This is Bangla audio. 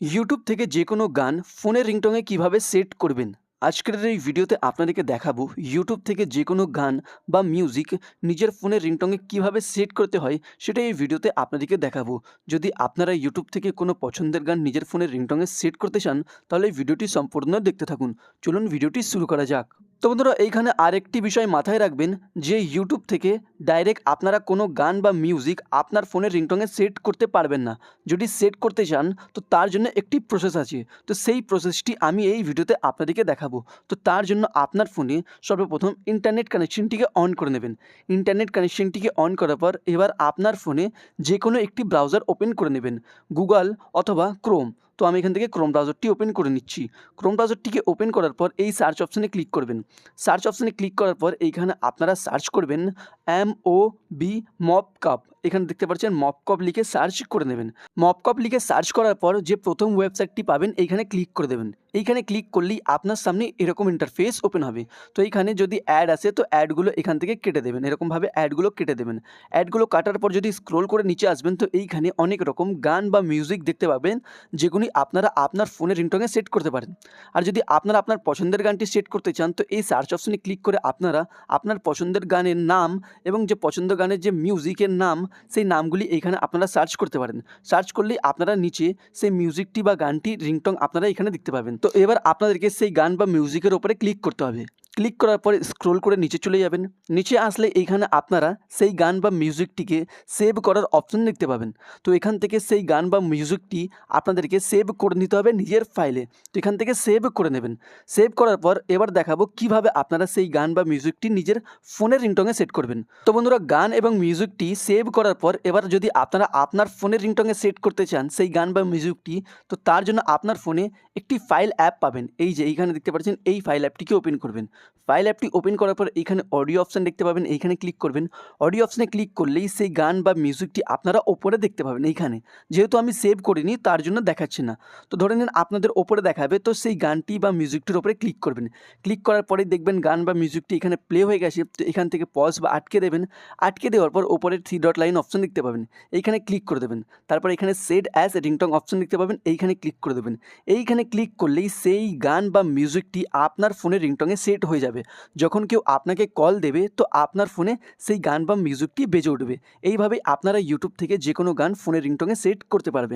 ইউটিউব থেকে যে কোনো গান ফোনের রিংটনে কীভাবে সেট করবেন? আজকের এই ভিডিওতে আপনাদেরকে দেখাবো ইউটিউব থেকে যে কোনো গান বা মিউজিক নিজের ফোনের রিংটনে কীভাবে সেট করতে হয়, সেটা এই ভিডিওতে আপনাদেরকে দেখাবো। যদি আপনারা ইউটিউব থেকে কোনো পছন্দের গান নিজের ফোনের রিংটনে সেট করতে চান, তাহলে ভিডিওটি সম্পূর্ণ দেখতে থাকুন। চলুন ভিডিওটি শুরু করা যাক। তো বন্ধুরা, এইখানে আরেকটি বিষয় মাথায় রাখবেন, যে ইউটিউব থেকে ডাইরেক্ট আপনারা কোনো গান বা মিউজিক আপনার ফোনের রিংটনে সেট করতে পারবেন না। যদি সেট করতে চান, তো তার জন্য একটি প্রসেস আছে। তো সেই প্রসেসটি আমি এই ভিডিওতে আপনাদেরকে দেখাবো। তো তার জন্য আপনার ফোনে সর্বপ্রথম ইন্টারনেট কানেকশনটিকে অন করে নেবেন। ইন্টারনেট কানেকশনটিকে অন করার পর এবার আপনার ফোনে যে কোনো একটি ব্রাউজার ওপেন করে নেবেন। গুগল অথবা ক্রোম তো আমি এখান থেকে ক্রোম ব্রাউজারটি ওপেন করে নিচ্ছি। ক্রোম ব্রাউজারটিকে ওপেন করার পর এই সার্চ অপশানে ক্লিক করবেন। সার্চ অপশানে ক্লিক করার পর এইখানে আপনারা সার্চ করবেন M O B mop cup এখানে দেখতে পাচ্ছেন মপ কাপ লিখে সার্চ করে নেবেন। মপ কাপ লিখে সার্চ করার পর যে প্রথম ওয়েবসাইটটি পাবেন, এইখানে ক্লিক করে দেবেন। এইখানে ক্লিক করলেই আপনার সামনে এরকম ইন্টারফেস ওপেন হবে। তো এইখানে যদি অ্যাড আসে, তো অ্যাডগুলো এখান থেকে কেটে দেবেন। এরকমভাবে অ্যাডগুলো কেটে দেবেন। অ্যাডগুলো কাটার পর যদি স্ক্রোল করে নিচে আসবেন, তো এইখানে অনেক রকম গান বা মিউজিক দেখতে পাবেন, যেগুলি আপনারা আপনার ফোনের রিংটনে সেট করতে পারেন। আর যদি আপনারা আপনার পছন্দের গানটি সেট করতে চান, তো এই সার্চ অপশনে ক্লিক করে আপনারা আপনার পছন্দের গানের নাম এবং যে পছন্দ গানের যে মিউজিকের নাম সেই নামগুলি এখানে আপনারা সার্চ করতে পারেন। সার্চ করলেই আপনারা নিচে সেই মিউজিকটি বা গানটি রিংটং আপনারা এখানে দেখতে পাবেন। তো এবার আপনাদেরকে সেই গান বা মিউজিকের ওপরে ক্লিক করতে হবে। ক্লিক করার পরে স্ক্রোল করে নিচে চলে যাবেন। নিচে আসলে এইখানে আপনারা সেই গান বা মিউজিকটিকে সেভ করার অপশন দেখতে পাবেন। তো এখান থেকে সেই গান বা মিউজিকটি আপনাদেরকে সেভ করে নিতে হবে নিজের ফাইলে। তো এখান থেকে সেভ করে নেবেন। সেভ করার পর এবার দেখাবো কীভাবে আপনারা সেই গান বা মিউজিকটি নিজের ফোনের রিংটনে সেট করবেন। তো বন্ধুরা, গান এবং মিউজিকটি সেভ করার পর এবার যদি আপনারা আপনার ফোনের রিংটনে সেট করতে চান সেই গান বা মিউজিকটি, তো তার জন্য আপনার ফোনে একটি ফাইল অ্যাপ পাবেন। এই যে এইখানে দেখতে পাচ্ছেন, এই ফাইল অ্যাপটিকে ওপেন করবেন। ফাইল অ্যাপটি ওপেন করার পর এখানে অডিও অপশান দেখতে পাবেন। এইখানে ক্লিক করবেন। অডিও অপশানে ক্লিক করলেই সেই গান বা মিউজিকটি আপনারা ওপরে দেখতে পাবেন এইখানে। যেহেতু আমি সেভ করিনি, তার জন্য দেখাচ্ছি না। তো ধরে নিন আপনাদের ওপরে দেখাবে, তো সেই গানটি বা মিউজিকটির ওপরে ক্লিক করবেন। ক্লিক করার পরে দেখবেন গান বা মিউজিকটি এখানে প্লে হয়ে গেছে। তো এখান থেকে পজ বা আটকে দেবেন। আটকে দেওয়ার পর ওপরে থ্রি ডট লাইন অপশান দেখতে পাবেন। এইখানে ক্লিক করে দেবেন। তারপর এখানে সেট অ্যাজ রিংটং অপশান দেখতে পাবেন। এইখানে ক্লিক করে দেবেন। এইখানে ক্লিক করলেই সেই গান বা মিউজিকটি আপনার ফোনের রিংটংয়ে সেট হয়ে যাবে। যখন কেউ আপনাকে কল দেবে, তো আপনার ফোনে সেই গান বা মিউজিকটি বেজে উঠবে। এইভাবেই আপনারা ইউটিউব থেকে যে কোনো গান ফোনের রিংটংয়ে সেট করতে পারবেন।